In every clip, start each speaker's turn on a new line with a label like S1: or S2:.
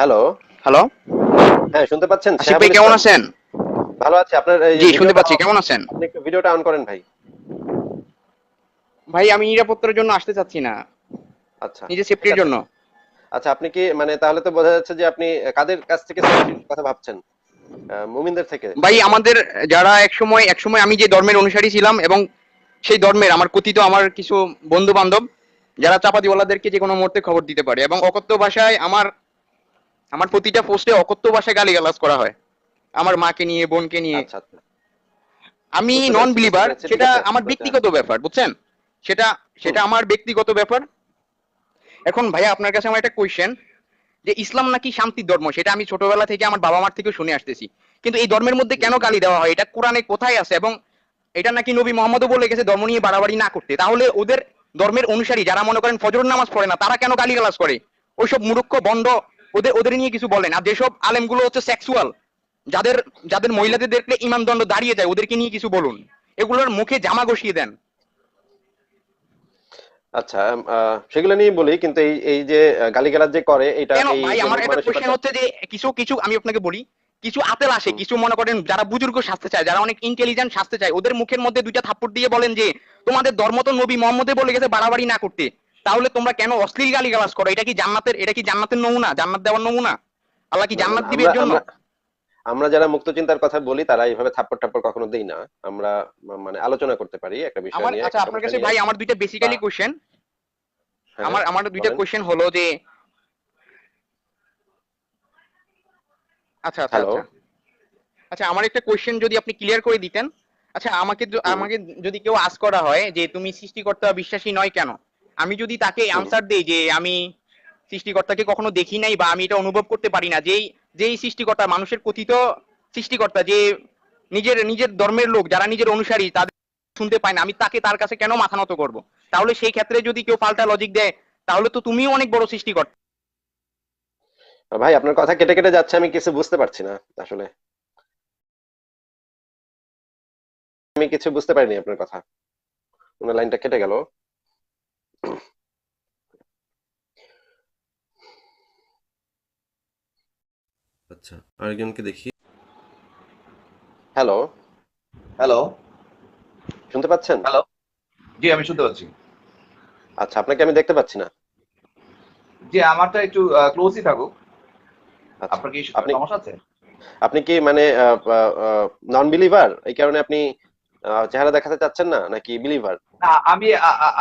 S1: Hello
S2: hello
S1: হ্যাঁ শুনতে পাচ্ছেন?
S2: আশিক ভাই কেমন আছেন?
S1: ভালো আছি। আপনার
S2: জি শুনতে পাচ্ছি। কেমন আছেন?
S1: আপনি একটু ভিডিওটা অন করেন ভাই।
S2: ভাই আমি নিরাপত্তার জন্য আসতে চাচ্ছি না।
S1: আচ্ছা
S2: নিজের সেফটির জন্য।
S1: আচ্ছা আপনি কি মানে তাহলে তো বোঝা যাচ্ছে যে আপনি কাদের কাছ থেকে কথা ভাবছেন? মুমিনদের থেকে।
S2: ভাই আমাদের যারা একসময় একসময় আমি যে ধর্মের অনুসারী ছিলাম এবং সেই ধর্মের আমার কথিত আমার কিছু বন্ধু বান্ধব যারা চাপাতিওয়ালাদেরকে যে কোনো মুহূর্তে খবর দিতে পারে এবং অকথ্য ভাষায় আমার আমার প্রতিটা পোস্টে অকথ্য ভাষায় গালিগালাজ করা হয়। আমার মাকে নিয়ে বোনকে নিয়ে।
S1: আচ্ছা আচ্ছা।
S2: আমি নন বিলিভার সেটা আমার ব্যক্তিগত ব্যাপার বুঝছেন? সেটা সেটা আমার ব্যক্তিগত ব্যাপার। এখন ভাইয়া আপনার কাছে আমার একটা কোয়েশ্চেন যে ইসলাম নাকি শান্তির ধর্ম? সেটা আমি ছোটবেলা থেকে আমার বাবা মার থেকে শুনে আসতেছি। কিন্তু এই ধর্মের মধ্যে কেন গালি দেওয়া হয়? এটা কোরআনে কোথায় আছে? এবং এটা নাকি নবী মোহাম্মদও বলে গেছে ধর্ম নিয়ে বাড়াবাড়ি না করতে। তাহলে ওদের ধর্মের অনুসারী যারা মনে করেন ফজর নামাজ পড়ে না তারা কেন গালিগালাজ করে? ওইসব মূর্খ বন্ড ওদের ওদের নিয়ে কিছু বলেন। আর যেসব আলেমগুলো হচ্ছে সেক্সুয়াল যাদের যাদের মহিলাদের দেখলে ইমান দণ্ড দাঁড়িয়ে যায় ওদেরকে নিয়ে কিছু বলুন। এগুলোর মুখে জামা গসিয়ে দেন।
S1: আচ্ছা সেগুলো নিয়ে বলি কিন্তু এই এই যে গালিগালাজ যে করে এটা
S2: ভাই আমার একটা কোশ্চেন হচ্ছে যে কিছু কিছু আমি আপনাকে বলি কিছু আতেল আসে কিছু মনে করেন যারা বুজুর্গ শাস্তে চায় যারা অনেক ইন্টেলিজেন্ট শাস্তে চায় ওদের মুখের মধ্যে দুইটা থাপ্পড় দিয়ে বলেন যে তোমাদের ধর্ম তো নবী মোহাম্মদে বলে গেছে বাড়াবাড়ি না করতে। তাহলে তোমরা কেন অশ্লীল গালি গালাজ করো? এটা কি জান্নাতের এটা কি জান্নাতের নমুনা? জান্নাত দেওয়ার নমুনা? আল্লাহ কি জান্নাত দিবে এর জন্য?
S1: আমরা- যারা মুক্ত চিন্তার কথা বলি তারা এইভাবে থাপ্পড় টাপ্পড় কখনো দেই না। আমরা মানে আলোচনা করতে পারি একটা বিষয় নিয়ে
S2: আচ্ছা আপনার কাছে ভাই আমার দুইটা বেসিক্যালি কোশ্চেন আমার আমার দুইটা। কোশ্চেন হলো যে আচ্ছা আচ্ছা আচ্ছা। আচ্ছা আমার একটা কোশ্চেন যদি আপনি ক্লিয়ার করে দিতেন। আচ্ছা আমাকে আমাকে যদি কেউ আস করা হয় যে তুমি সৃষ্টিকর্তা বিশ্বাসী নয় কেন? আমি যদি তাকে। আনসার দেই যে আমি সৃষ্টিকর্তাকে কখনো দেখি নাই বা আমি এটা অনুভব করতে পারি না যেই যেই সৃষ্টিকর্তা মানুষের কথিত সৃষ্টিকর্তা যে নিজের নিজের ধর্মের লোক যারা নিজের অনুসারী তাদের শুনতে পায় না আমি তাকে তার কাছে কেন মাথা নত করব? তাহলে সেই ক্ষেত্রে যদি কেউ পাল্টা লজিক দেয় তাহলে তো তুমিও অনেক বড় সৃষ্টিকর্তা।
S1: ভাই আপনার কথা কেটে কেটে যাচ্ছে আমি কিছু বুঝতে পারছি না আসলে। আমি কিছু বুঝতে পারিনি আপনার কথা। ওনার লাইনটা কেটে গেল। আচ্ছা আরেকজনকে দেখি। হ্যালো।
S3: হ্যালো।
S1: শুনতে পাচ্ছেন?
S3: হ্যালো। জি আমি শুনতে পাচ্ছি।
S1: আচ্ছা আপনাকে আমি দেখতে পাচ্ছি না।
S3: জি আমারটা একটু ক্লোজই থাকুক।
S1: আচ্ছা
S3: আপনার কি
S1: আপনি-
S3: সমস্যা আছে?
S1: আপনি কি মানে নন বিলিভার এই কারণে আপনি আহ, চেহারা দেখাতে চাচ্ছেন না নাকি বিলিভার
S3: না আমি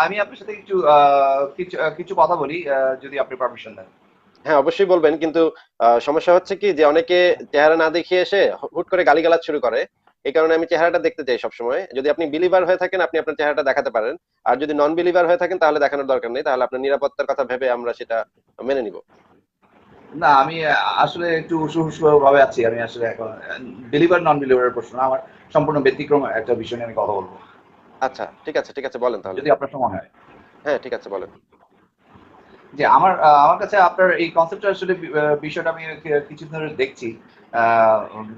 S3: আমি আপনার সাথে কিছু আহ, কিছু কিছু কথা বলি আহ, যদি আপনি পারমিশন দেন।
S1: হ্যাঁ অবশ্যই বলবেন। কিন্তু সমস্যা হচ্ছে কি যে অনেকে চেহারা না দেখিয়ে এসে হুট করে গালিগালাজ শুরু করে। এই কারণে আমি চেহারাটা দেখতে চাই সবসময়। যদি আপনি বিলিভার হয়ে থাকেন আপনি আপনার চেহারাটা দেখাতে পারেন। আর যদি নন বিলিভার হয়ে থাকেন তাহলে দেখানোর দরকার নেই। তাহলে আপনার নিরাপত্তার কথা ভেবে আমরা সেটা মেনে নিব।
S3: না আমি আসলে একটু উসু ভাবে আছি। আমি আসলে এখন বিলিভার নন বিলিভারের প্রশ্ন। আমার সম্পূর্ণ ব্যতিক্রম একটা বিষয় নিয়ে আমি কথা বলব।
S1: আচ্ছা ঠিক আছে ঠিক আছে বলেন তাহলে।
S3: যদি আপনার সময় হয়।
S1: হ্যাঁ ঠিক আছে বলেন।
S3: যে আমার আমার কাছে আপনার এই কনসেপ্টটা আসলে বিষয়টা আমি কিছুদিন ধরে দেখছি।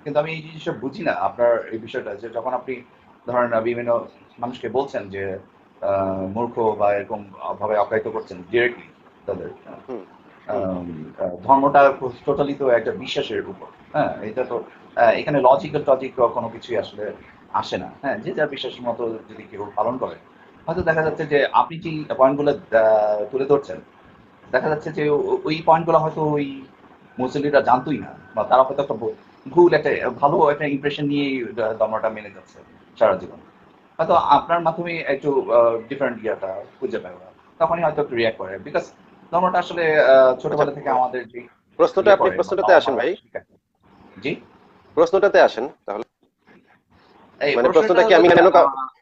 S3: কিন্তু আমি এই জিনিসটা বুঝি না আপনার এই বিষয়টা যে যখন আপনি ধরেন বিভিন্ন মানুষকে বলছেন যে মূর্খ বা এরকম ভাবে আখ্যায়িত করছেন ডিরেক্টলি তাদের আহ, ধর্মটা টোটালি তো একটা বিশ্বাসের উপর হ্যাঁ এটা তো এখানে লজিক্যাল টজিক কোনো কিছুই আসলে আসে না হ্যাঁ যে যার বিশ্বাসের মতো যদি কেউ পালন করে। হয়তো দেখা যাচ্ছে যে আপনি যে পয়েন্টগুলো তুলে ধরছেন দেখা যাচ্ছে যে ওই পয়েন্টগুলো হয়তো ওই মুসলিমরা জানতোই না বা তারা হয়তো একটা ভুল- একটা ভালো একটা ইমপ্রেশন নিয়ে ধর্মটা মেনে যাচ্ছে সারা জীবন। হয়তো আপনার মাধ্যমে একটু ডিফারেন্ট ইয়াটা খুঁজে পায় ওরা। তখনই হয়তো একটু রিয়াক্ট করে। বিকজ ধর্মটা আসলে ছোটবেলা থেকে আমাদের যে
S1: প্রশ্নটা
S3: ইয়ে
S1: আপনি প্রশ্নটাতে আসেন ভাই।
S3: জি?
S1: প্রশ্নটাতে আসেন তাহলে।
S3: এই
S1: মানে
S3: প্রশ্নটা
S1: কি আমি কেন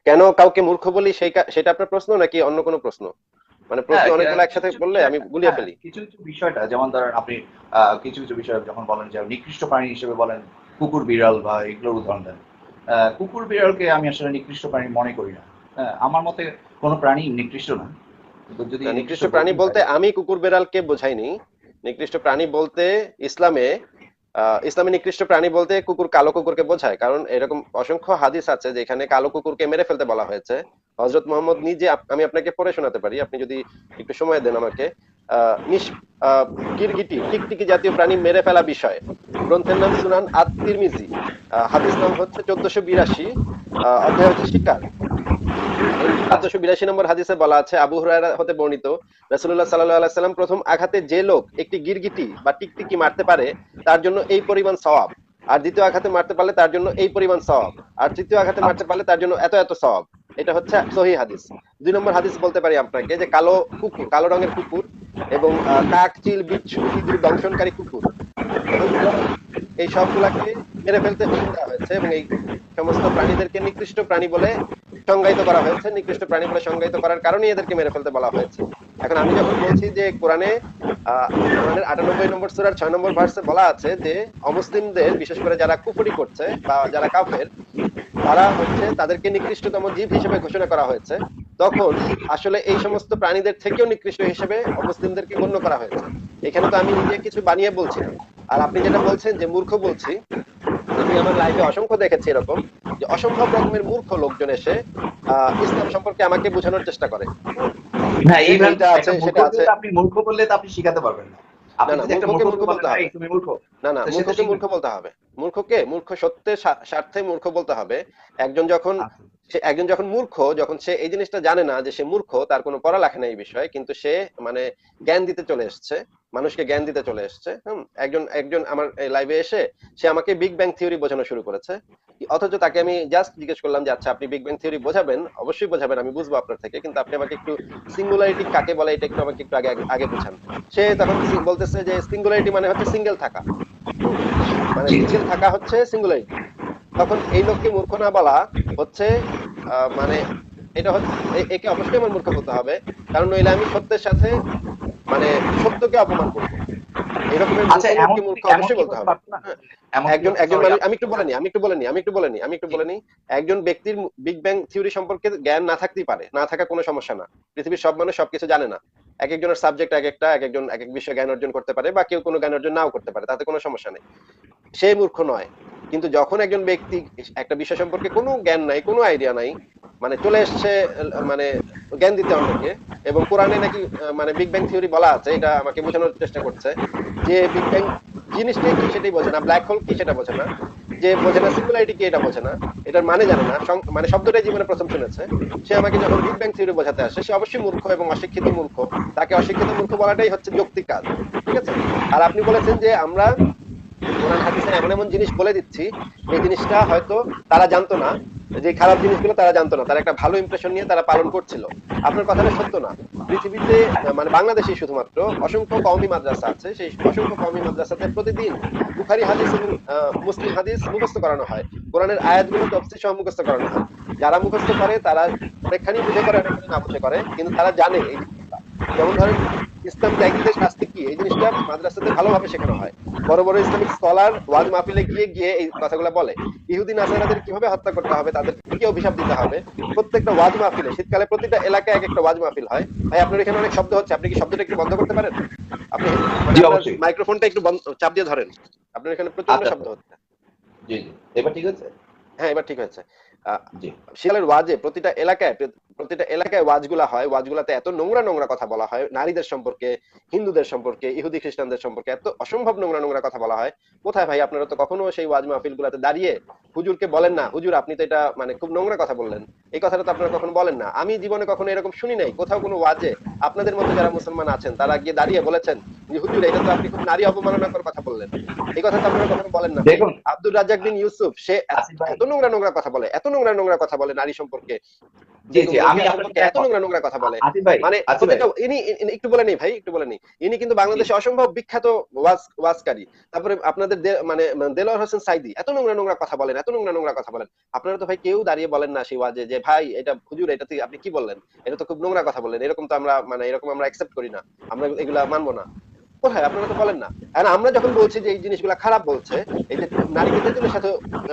S1: কেন কাউকে মূর্খ বলি সেই সেটা আপনার প্রশ্ন নাকি অন্য কোনো প্রশ্ন? মানে প্রশ্ন
S3: হ্যাঁ,
S1: অনেকগুলো একসাথে
S3: কিছু
S1: বললে আমি গুলিয়ে
S3: হ্যাঁ,
S1: ফেলি।
S3: কিছু কিছু বিষয়টা যেমন ধরেন আপনি কিছু কিছু বিষয় যখন বলেন যে নিকৃষ্ট প্রাণী হিসেবে বলেন কুকুর বিড়াল বা এগুলোর উদাহরণ দেন। আহ, কুকুর বিড়ালকে আমি আসলে নিকৃষ্ট প্রাণী মনে করি না। হ্যাঁ, আমার মতে কোনো প্রাণী নিকৃষ্ট না। যদি
S1: নিকৃষ্ট প্রাণী বলতে আমি কুকুর বেড়ালকে বোঝাইনি। নিকৃষ্ট প্রাণী বলতে ইসলামে ইসলামে নিকৃষ্ট প্রাণী বলতে কুকুর কালো কুকুরকে বোঝায়, কারণ এরকম অসংখ্য হাদিস আছে যেখানে কালো কুকুরকে মেরে ফেলতে বলা হয়েছে। হজরত মোহাম্মদ নিজে আমি আপনাকে পড়ে শোনাতে পারি, আপনি যদি একটু সময় দেন আমাকে। গিরগিটি, টিকটিকি জাতীয় প্রাণী মেরে ফেলা বিষয়। গ্রন্থের নাম সুনান আত তিরমিজি হাদিস নাম হচ্ছে চোদ্দশো বিরাশি। অধ্যায় হচ্ছে শিকার। বিরাশি নম্বর হাদিসে বলা আছে, আবু হুরায়রা হতে বর্ণিত, রাসূলুল্লাহ সাল্লাল্লাহু আলাইহি সাল্লাম প্রথম আঘাতে যে লোক একটি গিরগিটি বা টিকটিকি মারতে পারে, তার জন্য এই পরিমাণ সওয়াব। আর দ্বিতীয় আঘাতে মারতে পারলে তার জন্য এই পরিমাণ সওয়াব। আর তৃতীয় আঘাতে মারতে পারলে তার জন্য এত এত সওয়াব। এটা হচ্ছে সহি হাদিস। দুই নম্বর হাদিস বলতে পারি আপনাকে যে কালো কুকুর, কালো রঙের কুকুর এবং কাক, চিল, বিচ্ছু, ইঁদুর, দংশনকারী কুকুর। এই সবগুলাকে মেরে ফেলতে দেওয়া হয়েছে এবং এই সমস্ত প্রাণীদেরকে নিকৃষ্ট প্রাণী বলে সংজ্ঞায়িত করা হয়েছে। নিকৃষ্ট প্রাণী বলে সংজ্ঞায়িত করার কারণে এদেরকে মেরে ফেলতে বলা হয়েছে। এখন আমি যখন বলছি যে কোরআনে কোরআনের আটানব্বই নম্বর সুরার ছয় নম্বর ভার্সে বলা আছে যে অমুসলিমদের, বিশেষ করে যারা কুফরি করছে বা যারা কাফের, তারা হচ্ছে তাদেরকে নিকৃষ্টতম জীব হিসেবে ঘোষণা করা হয়েছে। তখন আসলে এই সমস্ত প্রাণীদের থেকেও নিকৃষ্ট হিসেবে অমুসলিমদেরকে গণ্য করা হয়েছে। এখানে তো আমি নিজে কিছু বানিয়ে বলছি না। আর আপনি যেটা বলছেন যে মূর্খ বলছি আমি আমার লাইফে অসংখ্য দেখেছি এরকম যে অসম্ভব রকমের মূর্খ লোকজন এসে আহ, ইসলাম সম্পর্কে আমাকে বোঝানোর চেষ্টা করে।
S3: না
S1: আছে,
S3: মূর্খ
S1: সেটা আছে।
S3: আপনি বললে তো আপনি শিখাতে পারবেন না।
S1: একজন যখন
S3: আচ্ছা।
S1: সে একজন যখন মূর্খ যখন সে এই জিনিসটা জানে না যে সে মূর্খ তার কোনো পড়ালেখা নেই এই বিষয়ে কিন্তু সে মানে জ্ঞান দিতে চলে এসছে। মানুষকে জ্ঞান দিতে চলে এসছে হুম? একজন একজন আমার লাইভে এসে সে আমাকে বিগ ব্যাং থিওরি বোঝানো শুরু করেছে। অথচ তাকে আমি জাস্ট জিজ্ঞেস করলাম যে আচ্ছা আপনি বিগ ব্যাং থিওরি বোঝাবেন? অবশ্যই বোঝাবেন আমি বুঝব আপনার থেকে কিন্তু আপনি আমাকে একটু সিঙ্গুলারিটি কাকে বলে এটা একটু আমাকে একটু আগে আগে- বুঝান। সে তখন বলতেছে যে সিঙ্গুলারিটি মানে হচ্ছে সিঙ্গেল থাকা। মানে। সিঙ্গেল থাকা হচ্ছে সিঙ্গুলারিটি তখন এই লোককে মূর্খ না বলা হচ্ছে আহ, মানে এটা হচ্ছে একে অবশ্যই আমার মূর্খ হতে হবে। কারণ নইলে আমি সত্যের সাথে মানে সত্যকে অপমান করব। এরকমের মূর্খ
S3: আচ্ছা
S1: মূর্খ অবশ্যই বলতে হবে। একজন একজন মানুষ আমি একটু বলে নি আমি একটু বলে নি আমি একটু বলে নি আমি একটু বলে নি একজন ব্যক্তির বিগ ব্যাং থিওরি সম্পর্কে জ্ঞান না থাকতেই পারে না থাকা কোনো সমস্যা না। পৃথিবীর সব মানুষ সবকিছু জানে না। এক একজনের সাবজেক্ট এক একটা এক একজন এক এক বিষয়ে জ্ঞান অর্জন করতে পারে বা কেউ কোনো জ্ঞান অর্জন নাও করতে পারে তাতে কোনো সমস্যা নেই। সে মূর্খ নয়। কিন্তু যখন একজন ব্যক্তি একটা বিষয় সম্পর্কে কোনো জ্ঞান নাই কোনো আইডিয়া নাই মানে চলে এসছে মানে জ্ঞান দিতে অন্যকে এবং কোরআনে নাকি মানে বিগ ব্যাং থিওরি বলা আছে, এটা আমাকে বোঝানোর চেষ্টা করছে। যে বিগ ব্যাং জিনিসটাই কি সেটাই বোঝে না ব্ল্যাক হোল কি সেটা বোঝে না, যে বোঝে না সিঙ্গুলারিটি কি এটা বোঝে না, এটার মানে জানে না মানে শব্দটাই জীবনে প্রথম শুনেছে। সে আমাকে যখন বিগ ব্যাং থিওরি বোঝাতে আসে, সে অবশ্যই মূর্খ এবং অশিক্ষিত মূর্খ। তাকে অশিক্ষিত মূর্খ বলাটাই হচ্ছে যৌক্তিক কাজ, ঠিক আছে? আর আপনি বলেছেন যে আমরা কোরআন হাদিসে এমন এমন জিনিস বলে দিচ্ছি, এই জিনিসটা হয়তো তারা জানতো না, যে খারাপ জিনিসগুলো তারা জানতো না, তারা একটা ভালো ইমপ্রেশন নিয়ে তারা পালন করছিল। আপনার কথাটা সত্য না। পৃথিবীতে মানে বাংলাদেশে শুধুমাত্র অসংখ্য কওমি মাদ্রাসা আছে, সেই অসংখ্য কওমি মাদ্রাসাতে প্রতিদিন বুখারি হাদিস এবং মুসলিম হাদিস মুখস্থ করানো হয়। কোরআনের আয়াতগুলো তফসির সহ মুখস্থ করানো হয়। যারা মুখস্থ করে, তারা অনেকখানি বুঝে করে অনেকখানি না বুঝে করে, কিন্তু তারা জানে এই। যেমন ধরেন ইসলাম ত্যাগীদের শাস্তি কি? এই জিনিসটা মাদ্রাসাতে ভালোভাবে শেখানো হয়। বড় বড় ইসলামিক স্কলার ওয়াজ মাহফিলে গিয়ে গিয়ে এই কথাগুলো বলে। ইহুদি নাসারাদের কীভাবে হত্যা করতে হবে? তাদের কি অভিশাপ দিতে হবে? প্রত্যেকটা ওয়াজ মাহফিলে শীতকালে প্রতিটা এলাকায় এক একটা ওয়াজ মাহফিল হয়। ভাই আপনার এখানে অনেক শব্দ হচ্ছে। আপনি কি শব্দটা একটু বন্ধ করতে পারেন? আপনি
S3: অবশ্যই।
S1: মাইক্রোফোনটা একটু বন্ধ চাপ দিয়ে ধরেন। আপনার এখানে প্রচণ্ড
S3: আচ্ছা।
S1: শব্দ হচ্ছে।
S3: জি জি। এবার ঠিক আছে
S1: হ্যাঁ এবার ঠিক হয়েছে। শিয়ালের ওয়াজে প্রতিটা এলাকায় প্রতিটা এলাকায় ওয়াজগুলা হয় ওয়াজগুলাতে এত নোংরা নোংরা কথা বলা হয় নারীদের সম্পর্কে হিন্দুদের সম্পর্কে ইহুদি খ্রিস্টানদের সম্পর্কে এত অসম্ভব নোংরা নোংরা কথা বলা হয়। কোথায় ভাই আপনারা তো কখনো সেই ওয়াজ মাহফিল গুলাতে দাঁড়িয়ে হুজুরকে বলেন না হুজুর আপনি তো এটা মানে খুব নোংরা কথা বললেন। এই কথাটা তো আপনারা কখনো বলেন না। আমি জীবনে কখনো এরকম শুনি নাই। কোথাও কোনো ওয়াজে আপনাদের মধ্যে যারা মুসলমান আছেন তারা গিয়ে দাঁড়িয়ে বলেছেন যে হুজুর এটা তো আপনি খুব নারী অবমাননাকর কথা বললেন। এই কথা তো আপনারা কখনো বলেন না।
S3: দেখুন।
S1: আব্দুল রাজ্জাক বিন ইউসুফ সে এত নোংরা নোংরা কথা বলে এত নোংরা নোংরা কথা বলে নারী সম্পর্কে।
S3: জি জি আমি
S1: মহিলা এত নোংরা নোংরা কথা বলে। মানে
S3: আসিফ ভাই।
S1: প্রতিটা ইনি ইনি- একটু বলে নেই ভাই একটু বলে নেই ইনি কিন্তু বাংলাদেশে অসম্ভব বিখ্যাত ওয়াজ ওয়াজকারী তারপরে আপনাদের মানে মানে দেলোয়ার হোসেন সাইদি এত নোংরা নোংরা কথা বলেন এত নোংরা নোংরা কথা বলেন। আপনারা তো ভাই কেউ দাঁড়িয়ে বলেন না সেই ওয়াজে যে ভাই এটা হুজুর এটা আপনি কি বললেন? এটা তো খুব নোংরা কথা বললেন এরকম তো আমরা মানে এরকম আমরা অ্যাকসেপ্ট করি না। আমরা এগুলা মানবো না। কোথায় আপনারা তো বলেন না। আর আমরা যখন বলছি যে এই জিনিসগুলো খারাপ বলছে, এই যে নারীকে তেঁতুলের সাথে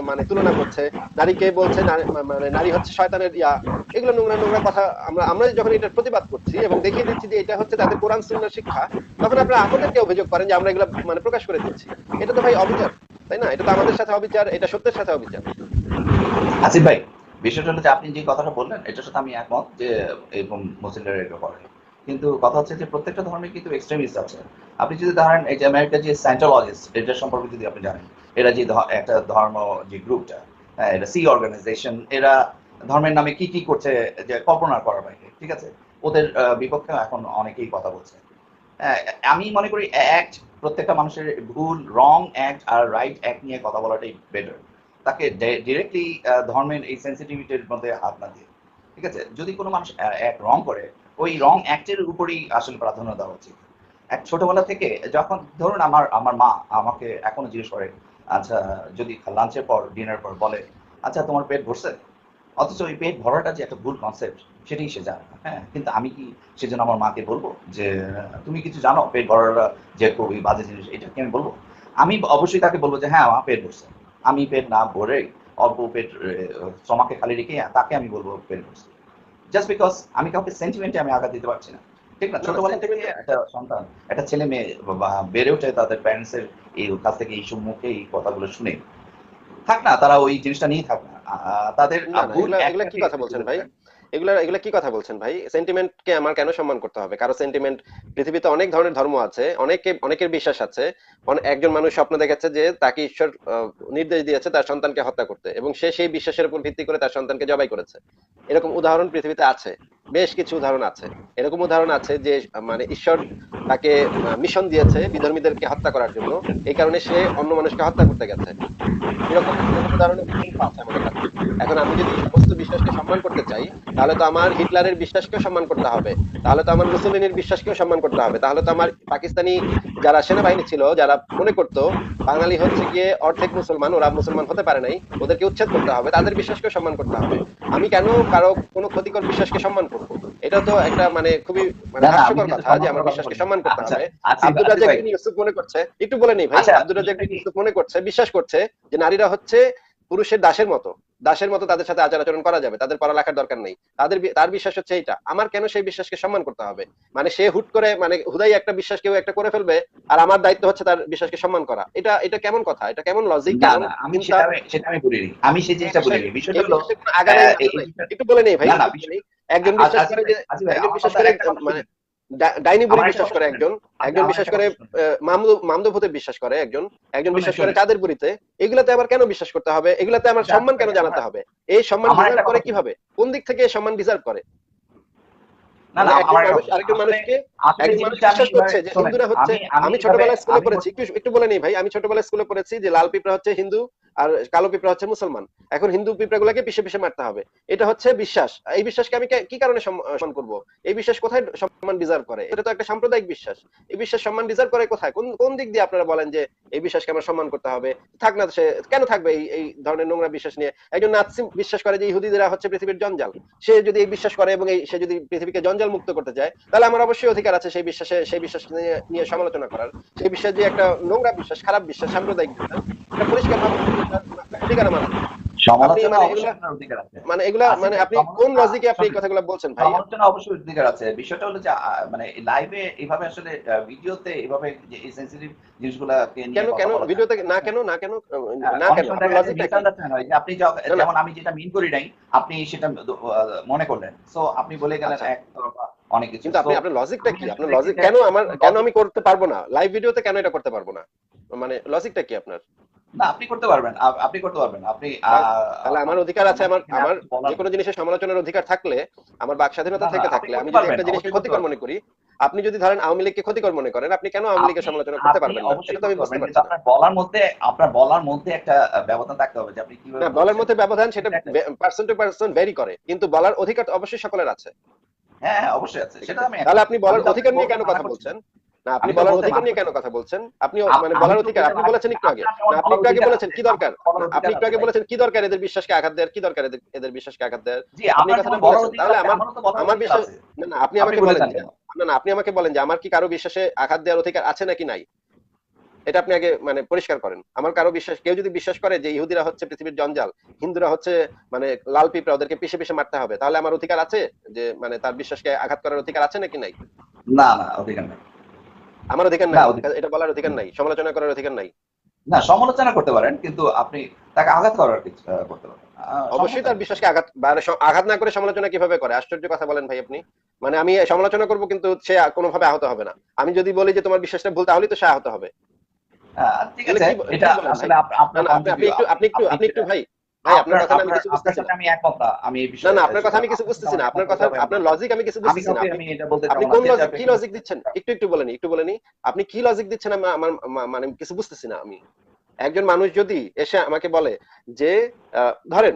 S1: মানে তুলনা করছে, নারীকে বলছে মানে নারী হচ্ছে শয়তানের ইয়া, এগুলো নোংরা নোংরা কথা আমরা আমরা যখন এটার প্রতিবাদ করছি এবং দেখিয়ে দিচ্ছি যে এটা হচ্ছে তাদের কোরআন সুন্নাহর শিক্ষা, তখন আপনারা আমাদেরকে অভিযোগ করেন যে আমরা এগুলো মানে প্রকাশ করে দিচ্ছি। এটা তো ভাই অবিচার, তাই না? এটা তো আমাদের সাথে অবিচার, এটা সত্যের সাথে অবিচার।
S3: আসিফ ভাই, বিষয়টা হলো যে আপনি যে কথাটা বললেন, এটার সাথে আমি একমত যে এরকম মুসলিমরা এটা করে কিন্তু কথা হচ্ছে যে প্রত্যেকটা ধর্মে কিন্তু এক্সট্রিমিস্ট আছে। আপনি যদি ধরেন এই যে আমেরিকার যে সাইন্টোলজিস্ট এটা সম্পর্কে যদি আপনি জানেন এরা যে একটা ধর্ম যে গ্রুপটা হ্যাঁ এটা সি অর্গানাইজেশন এরা ধর্মের নামে কি কি করছে যে কল্পনা করার বাইরে ঠিক আছে? ওদের বিপক্ষে এখন অনেকেই কথা বলছে। আহ, আমি মনে করি অ্যাক্ট প্রত্যেকটা মানুষের ভুল রং অ্যাক্ট আর রাইট অ্যাক্ট নিয়ে কথা বলাটাই বেটার তাকে ডিরেক্টলি ধর্মের এই সেন্সিটিভিটির মধ্যে হাত না দিয়ে ঠিক আছে? যদি কোনো মানুষ এক রং করে ওই রং অ্যাক্টের উপরই আসলে প্রাধান্য দেওয়া উচিত। এক ছোটবেলা থেকে যখন, ধরুন আমার আমার মা আমাকে এখনও জিজ্ঞেস করে আচ্ছা যদি লাঞ্চের পর ডিনার পর বলে আচ্ছা তোমার পেট ভরছে? অথচ ওই পেট ভরাটা যে একটা ভুল কনসেপ্ট সেটাই সে জানে হ্যাঁ? কিন্তু আমি কি সেজন্য আমার মাকে বলব যে, তুমি কিছু জানো পেট ভরাটা যে খুবই বাজে জিনিস, এটা কি আমি বলব? আমি অবশ্যই তাকে বলব যে হ্যাঁ আমার পেট ভরছে। আমি পেট না ভরে অল্প পেট শ্রমাকে খালি রেখে তাকে আমি বলব পেট ভরছে। জাস্ট বিকজ আমি কাউকে সেন্টিমেন্টে আমি আঘাত দিতে পারছি না। ঠিক না? ছোটবেলা থেকে একটা সন্তান একটা ছেলে মেয়ে বেড়ে ওঠে তাদের প্যারেন্টস এর এই কাছ থেকে এইসব মুখে এই কথাগুলো শুনে। থাক না তারা ওই জিনিসটা নিয়েই থাক না। আহ, তাদের
S1: এগুলা কি কথা বলছেন ভাই? এগুলা এগুলা কি কথা বলছেন ভাই? সেন্টিমেন্টকে আমার কেন সম্মান করতে হবে? কারও সেন্টিমেন্ট পৃথিবীতে অনেক ধরনের ধর্ম আছে অনেকে অনেকের বিশ্বাস আছে। একজন মানুষ স্বপ্ন দেখেছে যে তাকে ঈশ্বর নির্দেশ দিয়েছে তার সন্তানকে হত্যা করতে এবং সে সেই বিশ্বাসের উপর ভিত্তি করে তার সন্তানকে জবাই করেছে। এরকম উদাহরণ পৃথিবীতে আছে, বেশ কিছু উদাহরণ আছে। এরকম উদাহরণ আছে যে মানে ঈশ্বর তাকে মিশন দিয়েছে বিধর্মীদেরকে হত্যা করার জন্য। এই কারণে সে অন্য মানুষকে হত্যা করতে গেছে। এরকম এখন আমি যদি সমস্ত বিশ্বাসকে সম্মান করতে চাই, তাহলে তো আমার হিটলারের বিশ্বাসকেও সম্মান করতে হবে। তাহলে তো আমার মুসলিনের বিশ্বাসকেও সম্মান করতে হবে। তাহলে তো আমার পাকিস্তানি যারা সেনাবাহিনী ছিল, যারা মনে করতো বাঙালি হচ্ছে গিয়ে অর্ধেক মুসলমান, ওরা মুসলমান হতে পারে নাই, ওদেরকে উচ্ছেদ করতে হবে, তাদের বিশ্বাসকেও সম্মান করতে হবে। আমি কেন কারও কোনো ক্ষতিকর বিশ্বাসকে সম্মান করব? এটা তো একটা মানে খুবই মানে হাস্যকর কথা যে আমার বিশ্বাসকে সম্মান করতে হবে আব্দুল রাজ্জাক
S3: ভাই,
S1: বিন ইউসুফ মনে করছে? একটু বলে নেই ভাই। আব্দুল রাজ্জাক বিন ইউসুফ মনে করছে বিশ্বাস করছে যে নারীরা হচ্ছে পুরুষের দাসের মতো। দাসের মতো তাদের সাথে আচার আচরণ করা যাবে তাদের পড়ালেখার দরকার নেই। তাদের তার বিশ্বাস হচ্ছে এইটা। আমার কেন সেই বিশ্বাসকে সম্মান করতে হবে? মানে সে হুট করে মানে হুদাই একটা বিশ্বাস কেউ একটা করে ফেলবে আর আমার দায়িত্ব হচ্ছে তার বিশ্বাসকে সম্মান করা। এটা এটা কেমন কথা? এটা কেমন লজিক
S3: আমি সেটা আমি- বলিনি। আমি সেই জিনিসটা বলিনি। বিষয়টা হলো এই-
S1: একটু বলে নেই ভাই একজন বিশ্বাস করে যে একজন বিশ্বাস করে মানে ডাইনি বুড়ি বিশ্বাস করে একজন একজন বিশ্বাস করে
S3: শুনুন।
S1: মামদু মামদভূতে বিশ্বাস করে একজন একজন বিশ্বাস করে চাঁদের বুড়িতে? এগুলাতে আবার কেন বিশ্বাস করতে হবে? এগুলাতে আমার সম্মান কেন জানাতে হবে? এই সম্মান ডিজার্ভ করে কীভাবে? কোন দিক থেকে সম্মান ডিজার্ভ করে? মানে
S3: আমি
S1: ছোটবেলায় স্কুলে পড়েছি একটু একটু বলে নেই ভাই আমি ছোটবেলায় স্কুলে পড়েছি যে লাল পিঁপড়া হচ্ছে হিন্দু আর কালো পিঁপড়া হচ্ছে মুসলমান। এখন হিন্দু পিঁপড়াগুলোকে পিছে পিছে মারতে হবে। এটা হচ্ছে বিশ্বাস। এই বিশ্বাসকে আমি কি কারণে সম্মান করব? এই বিশ্বাস কোথায় সম্মান ডিজার্ভ করে? এটা তো একটা সাম্প্রদায়িক বিশ্বাস। এই বিশ্বাস সম্মান ডিজার্ভ করে কোথায়? কোন কোন দিক দিয়ে আপনারা বলেন যে এই বিশ্বাসকে আমার সম্মান করতে হবে? থাক না সে কেন থাকবে এই এই ধরনের নোংরা বিশ্বাস নিয়ে? একজন নাৎসি বিশ্বাস করে যে ইহুদিরা হচ্ছে পৃথিবীর জঞ্জাল। সে যদি এই বিশ্বাস করে এবং এই সে যদি পৃথিবীকে জঞ্জাল মুক্ত করতে চায়, তাহলে আমার অবশ্যই অধিকার আছে সেই বিশ্বাসে সেই বিশ্বাস নিয়ে সমালোচনা করার। সেই বিশ্বাস যে একটা নোংরা বিশ্বাস, খারাপ বিশ্বাস, সাম্প্রদায়িক বিশ্বাস। এটা পরিষ্কার মানে মানে এগুলা মানে আপনি কোন লজিকে আপনি কথাগুলো বলছেন ভাই
S3: সমালোচনা অবশ্যই অধিকার আছে। বিষয়টা হলো যে মানে লাইভে এভাবে আসলে ভিডিওতে এভাবে যে এই সেন্সিটিভ
S1: কেন কেন ভিডিওতে না কেন না কেন কেন লজিকটা
S3: আপনি। যেমন আমি যেটা মিন করি নাই আপনি সেটা মনে করলেন। সো আপনি বলে গেলেন
S1: আচ্ছা।
S3: অনেক কিছু।
S1: কিন্তু আপনি আপনার লজিকটা কি? আপনার লজিক কেন আমার কেন আমি করতে পারব না? লাইভ ভিডিওতে কেন এটা করতে পারব না? মানে লজিকটা কি আপনার?
S3: না আপনি করতে পারবেন আপনি করতে পারবেন আপনি
S1: তাহলে আমার অধিকার আছে আমার আমার
S3: বলার-
S1: যে কোনো জিনিসের সমালোচনার অধিকার থাকলে আমার বাক স্বাধীনতা থেকে থাকলে আমি যদি একটা জিনিসকে ক্ষতিকর মনে করি আপনি যদি ধরেন আওয়ামী লীগকে ক্ষতিকর মনে করেন আপনি কেন আওয়ামী লীগের সমালোচনা করতে পারবেন না? এটা তো আমি বুঝতে পারছি।
S3: আপনার বলার মধ্যে আপনার বলার মধ্যে একটা ব্যবধান থাকতে হবে যে আপনি কীভাবে
S1: না বলার মধ্যে ব্যবধান সেটা পার্সন টু পার্সন ভেরি করে কিন্তু বলার অধিকার তো অবশ্যই সকলের আছে।
S3: হ্যাঁ হ্যাঁ অবশ্যই আছে সেটা আমি
S1: তাহলে আপনি বলার অধিকার নিয়ে কেন কথা বলছেন? না আপনি বলার অধিকার নিয়ে কেন কথা বলছেন? আপনি মানে বলার অধিকার আপনি বলেছেন একটু আগে। না, আপনি একটু আগে বলেছেন কি দরকার? আপনি একটু আগে বলেছেন কি দরকার এদের বিশ্বাসকে আঘাত দেওয়ার কি দরকার এদের- বিশ্বাসকে আঘাত দেওয়ার?
S3: জি
S1: আপনি কথাটা বলেছেন। তাহলে আমার আমার বিশ্বাস না না আপনি আমাকে বলেন? না না আপনি আমাকে বলেন যে আমার কি কারও বিশ্বাসে আঘাত দেওয়ার অধিকার আছে নাকি নাই? এটা আপনি আগে মানে পরিষ্কার করেন। আমার কারও বিশ্বাস কেউ যদি বিশ্বাস করে যে ইহুদিরা হচ্ছে পৃথিবীর জঞ্জাল হিন্দুরা হচ্ছে মানে লাল পিঁপড়া ওদেরকে পিছে পিছে মারতে হবে তাহলে আমার অধিকার আছে? যে মানে তার বিশ্বাসকে আঘাত করার অধিকার আছে নাকি নাই?
S3: না না অধিকার নেই।
S1: আমার অধিকার
S3: না,
S1: নাই। এটা বলার অধিকার নাই সমালোচনা করার অধিকার নাই।
S3: না সমালোচনা করতে পারেন কিন্তু আপনি তাকে আঘাত করার কিছু করতে পারেন।
S1: অবশ্যই তার বিশ্বাসকে আঘাত আঘাত না করে সমালোচনা কীভাবে করে? আশ্চর্য কথা বলেন ভাই আপনি। মানে আমি সমালোচনা করব কিন্তু সে কোনোভাবে আহত হবে না। আমি যদি বলি যে তোমার বিশ্বাসটা ভুল তাহলেই তো সে আহত হবে।
S3: ঠিক আছে এটা আসলে আপ-
S1: না
S3: আপনার
S1: না আপনি আপনি একটু আপনি একটু আপনি একটু ভাই ভাই আপনার কথা আমি কিছু বুঝতেছি না।
S3: আমি একমত না আমি এই বিষয়ে
S1: না আপনার কথা আমি কিছু বুঝতেছি না। আপনার কথা আপনার লজিক আমি কিছু বুঝতেছি না। আপনি
S3: আমি এটা বলতে
S1: আপনি কোন লজিক কি লজিক দিচ্ছেন? একটু একটু বলেন একটু বলেনি আপনি কি লজিক দিচ্ছেন? আমার মানে কিছু বুঝতেছি না আমি। একজন মানুষ যদি এসে আমাকে বলে যে ধরেন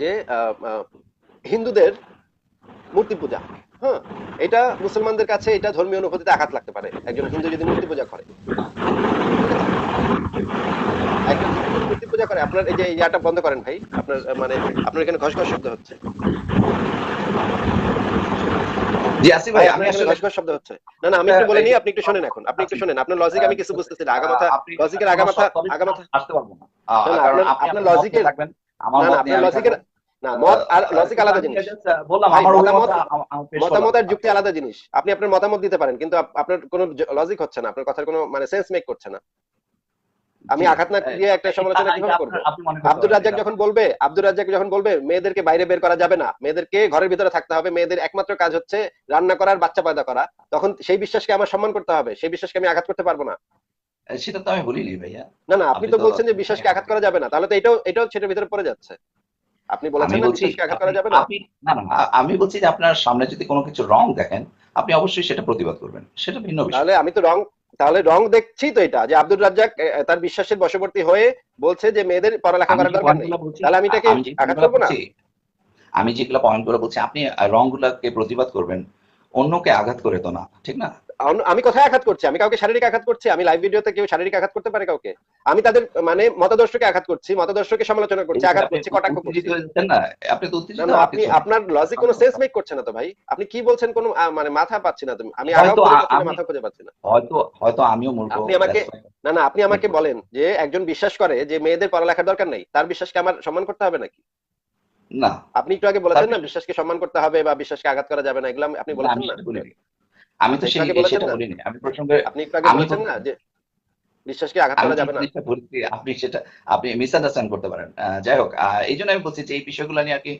S1: যে হিন্দুদের মূর্তি পূজা হ্যাঁ এটা মুসলমানদের কাছে এটা ধর্মীয় অনুভূতিতে আঘাত লাগতে পারে। একজন হিন্দু যদি মূর্তি পূজা করে। একজন পূজা করে আপনার এই যে ইয়াটা বন্ধ করেন ভাই আপনার মানে আপনার এখানে ঘস ঘস শব্দ হচ্ছে।
S3: জি আসিফ
S1: ভাই
S3: আমি আসলে
S1: ঘস শব্দ হচ্ছে। না না আমি একটু বলে নিই আপনি একটু শোনেন এখন। আপনি একটু শোনেন। আপনার লজিক আমি কিছু বুঝতেছি না আগামাথা লজিকের আগামাথা আগামাথা
S3: আসতে পারব না।
S1: আপনার- লজিকের-
S3: আমার
S1: না আপনার লজিকের না মত আর লজিক আলাদা জিনিস।
S3: বললাম আমার।
S1: মতামত আর যুক্তি আলাদা জিনিস। আপনি আপনার মতামত দিতে পারেন কিন্তু আপনার কোনো লজিক হচ্ছে না। আপনার কথার কোনো মানে সেন্স মেক করছে না। আমি আঘাত না দিয়ে একটা সমালোচনা কীভাবে করব? আব্দুর রাজ্জাক যখন বলবে আব্দুর রাজ্জাক যখন বলবে মেয়েদেরকে বাইরে বের করা যাবে না। মেয়েদেরকে ঘরের ভিতরে থাকতে হবে। মেয়েদের একমাত্র কাজ হচ্ছে রান্না করার বাচ্চা পয়দা করা। তখন সেই বিশ্বাসকে আমার সম্মান করতে হবে। সেই বিশ্বাসকে আমি আঘাত করতে পারব না।
S3: সেটা তো আমি বলিনি ভাইয়া।
S1: না না আপনি তো বলছেন যে বিশ্বাসকে আঘাত করা যাবে না। তাহলে তো এটাও এটাও সেটার ভিতরে পড়ে যাচ্ছে। আপনি বলেছেন না বিশ্বাসকে আঘাত করা যাবে না
S3: না না আমি বলছি যে আপনার সামনে যদি কোনো কিছু রং দেখেন আপনি অবশ্যই সেটা প্রতিবাদ করবেন। সেটা ভিন্ন বিষয়।
S1: তাহলে আমি তো রং তাহলে রং দেখছি তো এটা যে আব্দুর রাজ্জাক তার বিশ্বাসের বশবর্তী হয়ে বলছে যে মেয়েদের পড়ালেখা করার দরকার নেই। তাহলে আমি এটাকে আঘাত করব না?
S3: আমি যেগুলো পয়েন্টগুলো বলছি আপনি রং গুলাকে প্রতিবাদ করবেন অন্যকে আঘাত করে তো না ঠিক না?
S1: আম- কোথায় আঘাত করছি? আমি কাউকে শারীরিক আঘাত করছি? আমি লাইভ ভিডিওতে কেউ শারীরিক আঘাত করতে পারে কাউকে? আমি তাদের মানে মতাদর্শকে আঘাত করছি মতাদর্শকে সমালোচনা করছি আঘাত করছি কটাক্ষ করছি।
S3: না? আপনি
S1: আপনার লজিক কোনো সেন্স মেক করছে না তো ভাই। আপনি কি বলছেন কোনো মানে মাথা পাচ্ছি না তুমি আমি। মাথা খুঁজে পাচ্ছি না।
S3: হয়তো হয়তো আমিও মূর্খ।
S1: আপনি আমাকে- না না আপনি আমাকে বলেন যে একজন বিশ্বাস করে যে মেয়েদের পড়ালেখার দরকার নেই তার বিশ্বাসকে আমার সম্মান করতে হবে নাকি?
S3: না।
S1: আপনি একটু আগে বলেছেন না বিশ্বাসকে সম্মান করতে হবে বা বিশ্বাসকে আঘাত করা যাবে না এগুলো আপনি বলেছেন না?
S3: আমি তো সেই সেটা বলিনি। আমি প্রসঙ্গে
S1: আপনি একটু আগে বলেছেন না যে বিশ্বাসকে আঘাত করা যাবে না।
S3: আপনি সেটা আপনি মিসআন্ডারস্ট্যান্ড করতে পারেন। যাই হোক এই জন্য আমি বলছি যে এই বিষয়গুলো নিয়ে আর কি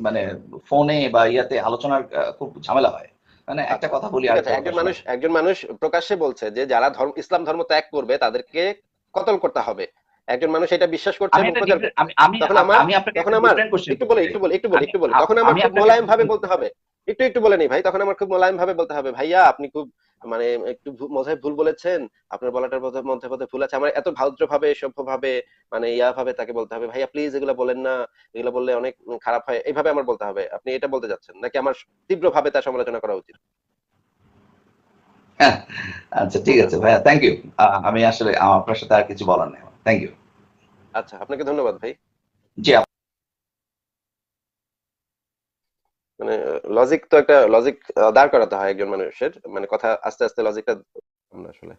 S3: মানে ফোনে বা ইয়াতে আলোচনার খুব ঝামেলা হয়। মানে একটা কথা বলি আর
S1: একজন মানুষ একজন মানুষ প্রকাশ্যে বলছে যে যারা ধর্ম ইসলাম ধর্ম ত্যাগ করবে তাদেরকে কতল করতে হবে। একজন মানুষ এটা বিশ্বাস করছে তখন আমার- তখন আমার একটু বলে একটু বলে একটু বলে
S3: আমি-
S1: একটু বলে। তখন আমার মোলায়েম ভাবে বলতে হবে। একটু একটু বলে নি ভাই তখন আমার খুব মোলায়েম ভাবে বলতে হবে ভাইয়া আপনি খুব মানে একটু মজায় ভুল বলেছেন আপনার বলাটার মধ্যে মধ্যে মধ্যে ভুল আছে। আমার এত ভদ্র ভাবে সভ্য ভাবে মানে ইয়া ভাবে তাকে বলতে হবে ভাইয়া প্লিজ এগুলো বলেন না এগুলো বললে অনেক খারাপ হয়। এইভাবে আমার বলতে হবে। আপনি এটা বলতে যাচ্ছেন নাকি আমার তীব্র ভাবে তার সমালোচনা করা উচিত?
S3: হ্যাঁ, আচ্ছা ঠিক আছে ভাইয়া থ্যাংক ইউ আমি আসলে আমার আপনার সাথে আর কিছু বলার নেই। থ্যাংক ইউ
S1: আচ্ছা আপনাকে ধন্যবাদ ভাই।
S3: জি
S1: মানে লজিক তো একটা লজিক দাঁড় করাতে হয় একজন মানুষের। মানে কথা আস্তে আস্তে লজিকটা আসলে